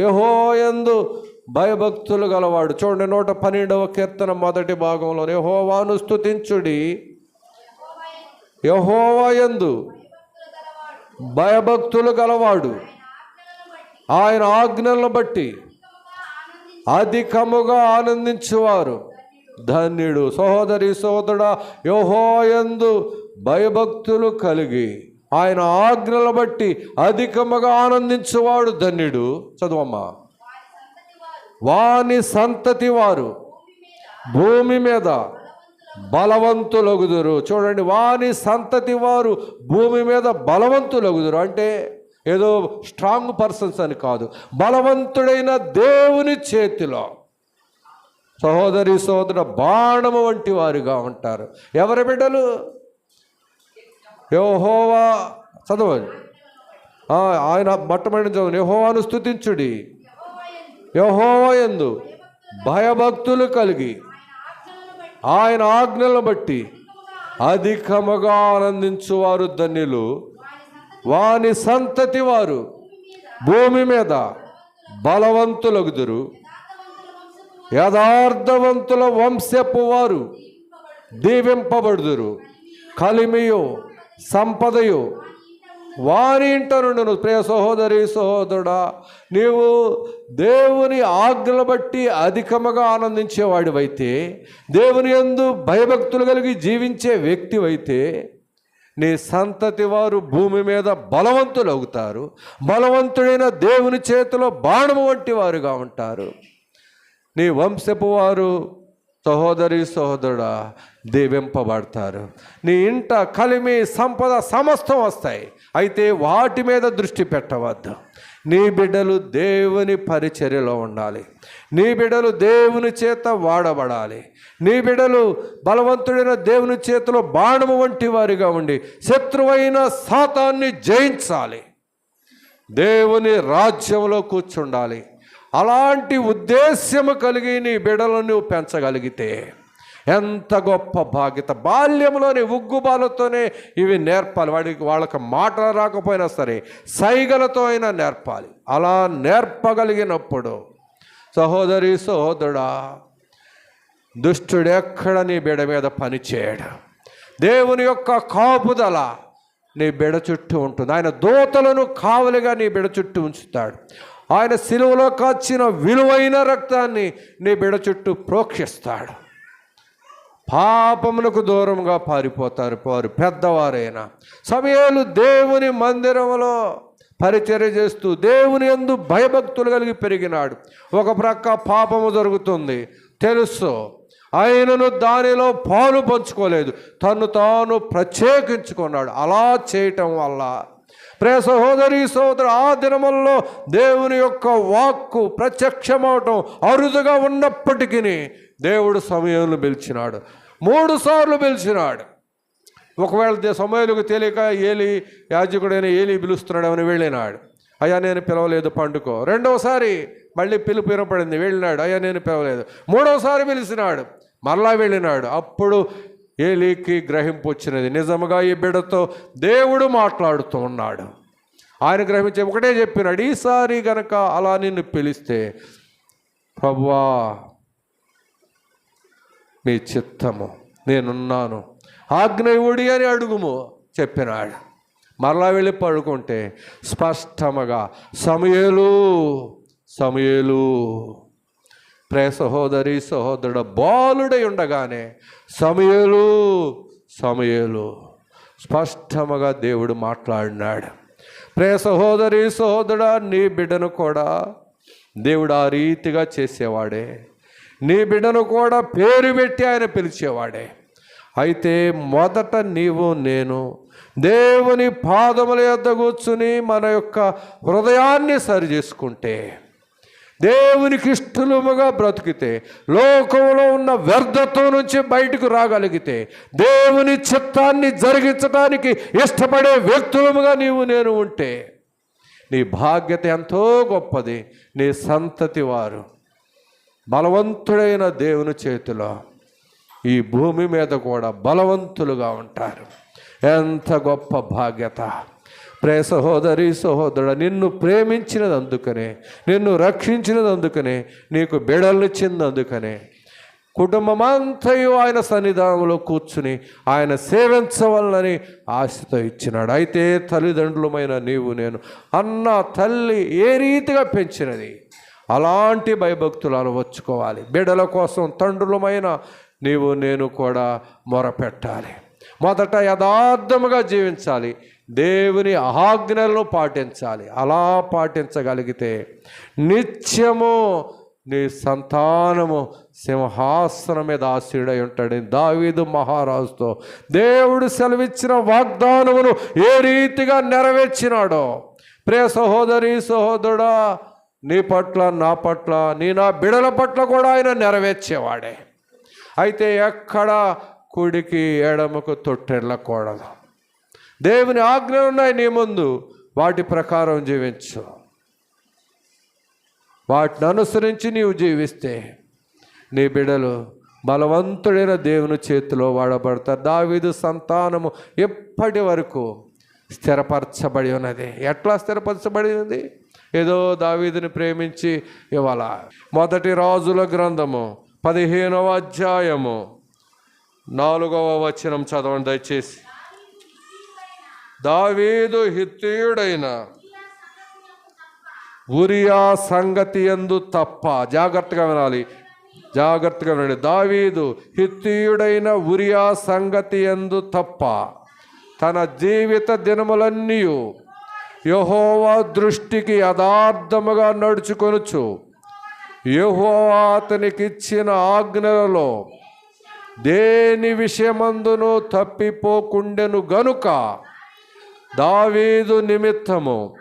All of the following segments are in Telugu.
యహోయందు భయభక్తులు గలవాడు. చూడండి నూట పన్నెండవ కీర్తన మొదటి భాగంలో యహోవాను స్తుతించుడి. యహోవాయందు భయభక్తులు గలవాడు. ఆయన ఆజ్ఞలను బట్టి అధికముగా ఆనందించేవారు. ధన్యుడు సహోదరి సోదరుడా యహోయందు భయభక్తులు కలిగి ఆయన ఆజ్ఞలు బట్టి అధికముగా ఆనందించేవాడు ధన్యుడు. చదువమ్మా. వాని సంతతి వారు భూమి మీద బలవంతులగుదురు. చూడండి వాని సంతతి వారు భూమి మీద బలవంతులగుదురు. అంటే ఏదో స్ట్రాంగ్ పర్సన్స్ అని కాదు బలవంతుడైన దేవుని చేతిలో. సహోదరి సోదర బాణము వంటి వారుగా ఉంటారు. ఎవరి బిడ్డలు? యహోవా చదవండి. ఆయన మొట్టమొదటి చదవండి. యహోవాను స్తుతించుడి. యహోవా ఎందు భయభక్తులు కలిగి ఆయన ఆజ్ఞలను బట్టి అధికముగా ఆనందించువారు ధన్యులు. వాని సంతతి వారు భూమి మీద బలవంతులగుదురు. యథార్థవంతుల వంశపు వారు దీవింపబడుదురు. కలిమియో సంపదయు. వారి ఇంట నుండును ప్రియ సహోదరి సహోదరుడా నీవు దేవుని ఆజ్ఞలు బట్టి అధికముగా ఆనందించేవాడివైతే దేవుని యందు భయభక్తులు కలిగి జీవించే వ్యక్తివైతే నీ సంతతి వారు భూమి మీద బలవంతులు అవుతారు బలవంతుడైన దేవుని చేతిలో బాణము వంటి వారుగా ఉంటారు. నీ వంశపు వారు సహోదరి సహోదరుడా దీవింపబడతారు. నీ ఇంట కలిమి సంపద సమస్తం వస్తాయి. అయితే వాటి మీద దృష్టి పెట్టవద్దు. నీ బిడ్డలు దేవుని పరిచర్యలో ఉండాలి. నీ బిడ్డలు దేవుని చేత వాడబడాలి. నీ బిడ్డలు బలవంతుడైన దేవుని చేతిలో బాణము వంటి వారిగా ఉండి శత్రువైన సాతాన్ని జయించాలి. దేవుని రాజ్యంలో కూర్చుండాలి. అలాంటి ఉద్దేశ్యము కలిగి నీ బిడలను పెంచగలిగితే ఎంత గొప్ప బాధ్యత. బాల్యంలోనే ఉగ్గుబాలతోనే ఇవి నేర్పాలి. వాడికి వాళ్ళకి మాటలు రాకపోయినా సరే సైగలతో అయినా నేర్పాలి. అలా నేర్పగలిగినప్పుడు సహోదరి సహోదరుడా దుష్టుడు ఎక్కడ నీ బిడ మీద పనిచేయడు దేవుని యొక్క కాపుదల నీ బిడ చుట్టూ ఉంటుంది. ఆయన దూతలను కావలిగా నీ బిడ చుట్టూ ఉంచుతాడు. ఆయన సిలువలో కాచిన విలువైన రక్తాన్ని నీ బిడ చుట్టూ ప్రోక్షిస్తాడు. పాపమునకు దూరంగా పారిపోతారు. వారు పెద్దవారైనా. సమయాలు దేవుని మందిరంలో పరిచర్య చేస్తూ దేవుని యందు భయభక్తులు కలిగి పెరిగినాడు. ఒక ప్రక్క పాపము జరుగుతుంది. తెలుసు. ఆయనను దానిలో పాలు పంచుకోలేదు. తను తాను ప్రత్యేకించుకున్నాడు. అలా చేయటం వల్ల ప్రే సహోదరి సహోదరు ఆ దినముల్లో దేవుని యొక్క వాక్కు ప్రత్యక్షమవటం అరుదుగా ఉన్నప్పటికీ దేవుడు సమయంలో పిలిచినాడు. మూడు సార్లు పిలిచినాడు. ఒకవేళ దే- తెలియక ఏలి యాజకుడైన ఏలి పిలుస్తున్నాడని వెళ్ళినాడు. అయ్యా నేను పిలవలేదు పండుకో. రెండవసారి మళ్ళీ పిలుపు వినపడింది వెళ్ళినాడు. అయ్యా నేను పిలవలేదు. మూడవసారి పిలిచినాడు. మరలా వెళ్ళినాడు. అప్పుడు ఏలీకి గ్రహింపు వచ్చినది నిజముగా ఈ బిడ్డతో దేవుడు మాట్లాడుతూ ఉన్నాడు. ఆయన గ్రహించే ఒకటే చెప్పినాడు ఈసారి గనక అలా నిన్ను పిలిస్తే ప్రభువా మీ చిత్తము నేనున్నాను. ఆగ్నేయుడి అని అడుగుము చెప్పినాడు. మరలా వెళ్ళి పడుకుంటే స్పష్టముగా సమయలు సమయలు ప్రే సహోదరి సహోదరుడు బాలుడై ఉండగానే సమయలు సమయలు. స్పష్టముగా దేవుడు మాట్లాడినాడు. ప్రే సహోదరి సహోదరుడా నీ బిడ్డను కూడా దేవుడు ఆ రీతిగా చేసేవాడే. నీ బిడ్డను కూడా పేరు పెట్టి ఆయన పిలిచేవాడే. అయితే మొదట నీవు నేను దేవుని పాదముల యొద్ద కూర్చుని మన యొక్క హృదయాన్ని సరి చేసుకుంటే దేవునికి ఇష్టలుముగా బ్రతికితే లోకంలో ఉన్న వ్యర్థత్వం నుంచి బయటకు రాగలిగితే దేవుని చిత్తాన్ని జరిగించడానికి ఇష్టపడే వ్యక్తులముగా నీవు నేను ఉంటే నీ బాధ్యత ఎంతో గొప్పది నీ సంతతి వారు. బలవంతుడైన దేవుని చేతిలో ఈ భూమి మీద కూడా బలవంతులుగా ఉంటారు. ఎంత గొప్ప బాధ్యత ప్రే సహోదరి సహోదరుడు నిన్ను ప్రేమించినది అందుకనే నిన్ను రక్షించినది అందుకనే నీకు బిడలిచ్చింది అందుకనే. కుటుంబమంతయు ఆయన సన్నిధానంలో కూర్చుని ఆయన సేవించవాలని ఆశతో ఇచ్చినాడు. అయితే తల్లిదండ్రులమైన నీవు నేను అన్న తల్లి ఏ రీతిగా పెంచినది? అలాంటి భయభక్తులు అలవర్చుకోవాలి బిడల కోసం తండ్రులమైన నీవు నేను కూడా మొరపెట్టాలి. మొదట యథార్థముగా జీవించాలి. దేవుని ఆజ్ఞలను పాటించాలి. అలా పాటించగలిగితే నిత్యము నీ సంతానము సింహాసనం మీద ఆశీడై ఉంటాడని దావీదు మహారాజుతో దేవుడు సెలవిచ్చిన వాగ్దానమును ఏ రీతిగా నెరవేర్చినాడో ప్రే సహోదరి సహోదరుడా నీ పట్ల నా పట్ల నీ నా బిడల పట్ల కూడా ఆయన నెరవేర్చేవాడే. అయితే ఎక్కడ కుడికి ఎడమకు తొట్టెళ్ళకూడదు. దేవుని ఆజ్ఞలు ఉన్నాయి నీ ముందు. వాటి ప్రకారం జీవించు. వాటిని అనుసరించి నీవు జీవిస్తే నీ బిడలు బలవంతుడైన దేవుని చేతిలో వాడబడతారు. దావీదు సంతానము ఎప్పటి వరకు స్థిరపరచబడి ఉన్నది? ఎట్లా స్థిరపరచబడి ఉంది ఏదో దావీదుని ప్రేమించి ఇవాళ మొదటి రాజుల గ్రంథము పదిహేనవ అధ్యాయము నాలుగవ వచనం చదవండి దయచేసి. దావీదు హిత్తీయుడైన ఉరియా సంగతి ఎందు తప్ప జాగ్రత్తగా వినాలి జాగ్రత్తగా వినండి. దావీదు హిత్తీయుడైన ఉరియా సంగతి ఎందు తప్ప తన జీవిత దినములన్నీ యహోవా దృష్టికి యథార్థముగా నడుచుకొనుచు యహోవా అతనికిచ్చిన ఆజ్ఞలలో దేని విషయమందును తప్పిపోకుండెను గనుక దావీదు నిమిత్తము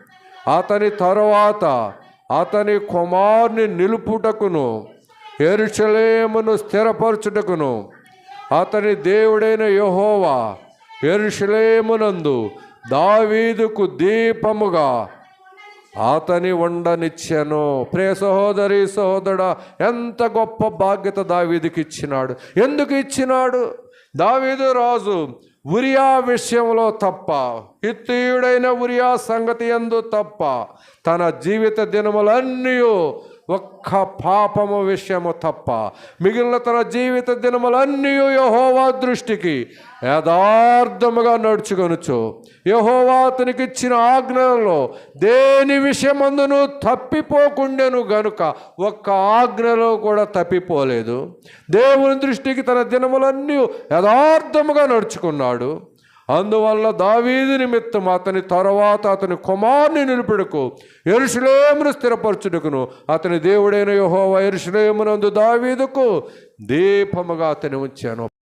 అతని తరువాత అతని కుమారుని నిలుపుటకును ఎరుషలేమును స్థిరపరచుటకును అతని దేవుడైన యహోవా ఎరుషలేమునందు దావీదుకు దీపముగా అతని ఉండనిచ్చాను. ప్రే సహోదరి సహోదరుడా ఎంత గొప్ప బాధ్యత దావీదుకి ఇచ్చినాడు ఎందుకు ఇచ్చినాడు? దావీదు రాజు ఉరియా విషయంలో తప్ప హిత్తియుడైన ఉరియా సంగతి ఎందు తప్ప తన జీవిత దినములన్నీ ఒక్క పాపము విషయము తప్ప మిగిలిన తన జీవిత దినములన్నీ యహోవా దృష్టికి యథార్థముగా నడుచుకొనుచు. యహోవా అతనికి ఇచ్చిన ఆజ్ఞలలో దేని విషయమందును తప్పిపోకుండెను గనుక ఒక్క ఆజ్ఞలో కూడా తప్పిపోలేదు. దేవుని దృష్టికి తన దినములన్నీ యథార్థముగా నడుచుకున్నాడు. అందువల్ల దావీదు నిమిత్తం అతని తర్వాత అతని కుమారుని నిలుపుడుకు ఎరుషులేమును స్థిరపరచుడుకును అతని దేవుడైన యహోవ ఎరుషులేమునందు దావీదుకు దీపముగా అతని ఉంచాను.